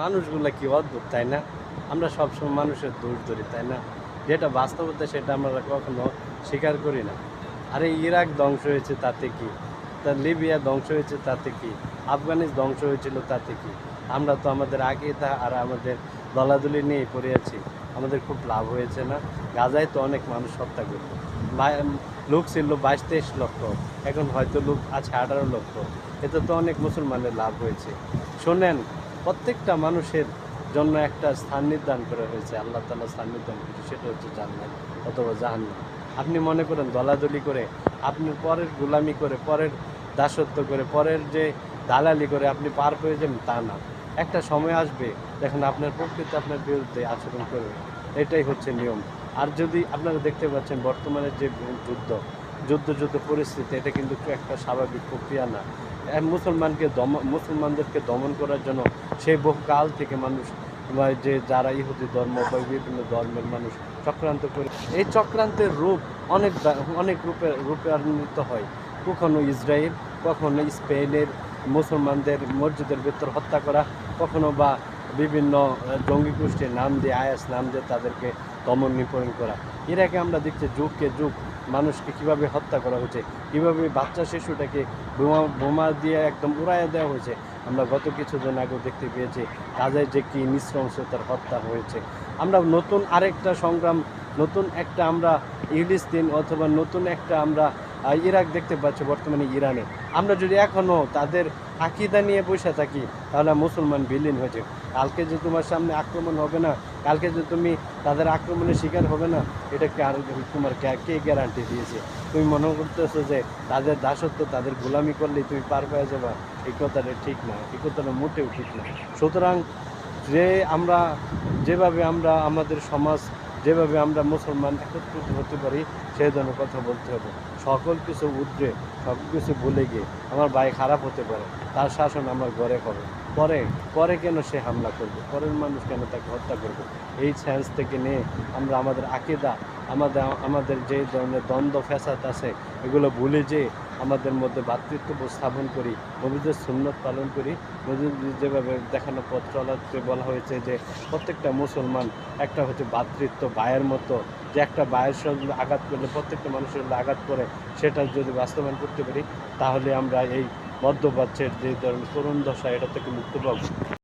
মানুষগুলো কি অদ্ভুত, তাই না? আমরা সবসময় মানুষের দোষ ধরি, তাই না? যেটা বাস্তবতা সেটা আমরা কখনো স্বীকার করি না। আরে ইরাক ধ্বংস হয়েছে তাতে কি? তা লিবিয়া ধ্বংস হয়েছে তাতে কি? আফগানিস ধ্বংস হয়েছিল তাতে কি? আমরা তো আমাদের আগে তা আর আমাদের দলাদলি নিয়ে পড়ে আছি। আমাদের খুব লাভ হয়েছে না? গাজায় তো অনেক মানুষ হত্যা করল। লোক ছিল বাইশ তেইশ লক্ষ। এখন হয়তো লোক আছে আঠারো লক্ষ। এতে তো অনেক মুসলমানের লাভ হয়েছে। শোনেন প্রত্যেকটা মানুষের জন্য একটা স্থান নির্ধারণ করা হয়েছে, আল্লাহ তালা স্থান নির্ধারণ করেছে, সেটা হচ্ছে জান্নাত অথবা জাহান্নাম। আপনি মনে করেন দলাদলি করে, আপনি পরের গোলামি করে, পরের দাসত্ব করে, পরের যে দালালি করে আপনি পার পেয়ে যাবেন, তা না। একটা সময় আসবে দেখেন আপনার প্রকৃতি আপনার বিরুদ্ধে আচরণ করবে। এটাই হচ্ছে নিয়ম। আর যদি আপনারা দেখতে পাচ্ছেন বর্তমানে যে যুদ্ধ যুদ্ধ যুদ্ধ পরিস্থিতি, এটা কিন্তু একটা স্বাভাবিক প্রক্রিয়া না। মুসলমানকে দম, মুসলমানদেরকে দমন করার জন্য সেই বহু কাল থেকে মানুষ যে যারা ইহুদি ধর্ম বা বিভিন্ন ধর্মের মানুষ চক্রান্ত করে, এই চক্রান্তের রূপ অনেক অনেক রূপে রূপান্বিত হয়। কখনো ইসরায়েল, কখনো স্পেনের মুসলমানদের, মসজিদের ভেতর হত্যা করা, কখনো বা বিভিন্ন জঙ্গি গোষ্ঠীর নাম দিয়ে আয়াস নাম দিয়ে তাদেরকে দমন নিপরণ করা। আগে আমরা দেখছি যুগকে যুগ মানুষকে কীভাবে হত্যা করা হয়েছে, কীভাবে বাচ্চা শিশুটাকে বোমা বোমা দিয়ে একদম উড়াইয়া দেওয়া হয়েছে, আমরা গত কিছুদিন আগেও দেখতে পেয়েছি গাজায় যে কি নৃশংসতার হত্যা হয়েছে। আমরা নতুন আরেকটা সংগ্রাম, নতুন একটা আমরা ইলিস্তিন অথবা নতুন একটা আমরা ইরাক দেখতে পাচ্ছি বর্তমানে ইরানে। আমরা যদি এখনও তাদের আকিদা নিয়ে বসে থাকি, তাহলে মুসলমান বিলীন হয়েছে কালকে যে তোমার সামনে আক্রমণ হবে না, কালকে যে তুমি তাদের আক্রমণের শিকার হবে না, এটা কার তোমার কে- গ্যারান্টি দিয়েছে? তুমি মনে করতেছো যে তাদের দাসত্ব, তাদের গোলামি করলেই তুমি পার পেয়ে যাবা? এই কথাটা ঠিক না, এই কথাটা মোটেও ঠিক না। সুতরাং যে আমরা, যেভাবে আমরা আমাদের সমাজ যেভাবে আমরা মুসলমান একত্রিত হতে পারি, সেই ধরনের কথা বলতে হবে। সকল কিছু উদ্রে, সব কিছু ভুলে গিয়ে আমার ভাই খারাপ হতে পারে, তার শাসন আমার ঘরে হবে। পরে পরে কেন সে হামলা করবে? পরের মানুষ কেন তাকে হত্যা করবে? এই সেন্স থেকে নিয়ে আমরা আমাদের আকিদা, আমাদের আমাদের যে ধরনের দ্বন্দ্ব, ফ্যাসাদ আছে, এগুলো ভুলে যে আমাদের মধ্যে ভ্রাতৃত্ব স্থাপন করি, নবীদের সুন্নত পালন করি। নবীদের যেভাবে দেখানো পথ চলাতে বলা হয়েছে যে প্রত্যেকটা মুসলমান একটা হচ্ছে ভ্রাতৃত্ব ভাইয়ের মতো, যে একটা ভাইয়ের সঙ্গে আঘাত করলে প্রত্যেকটা মানুষের আঘাত করে, সেটা যদি বাস্তবায়ন করতে পারি, তাহলে আমরা এই মধ্যপ্রাচ্যের যে ধরনের করুণ দশা এটা থেকে মুক্ত পাবো।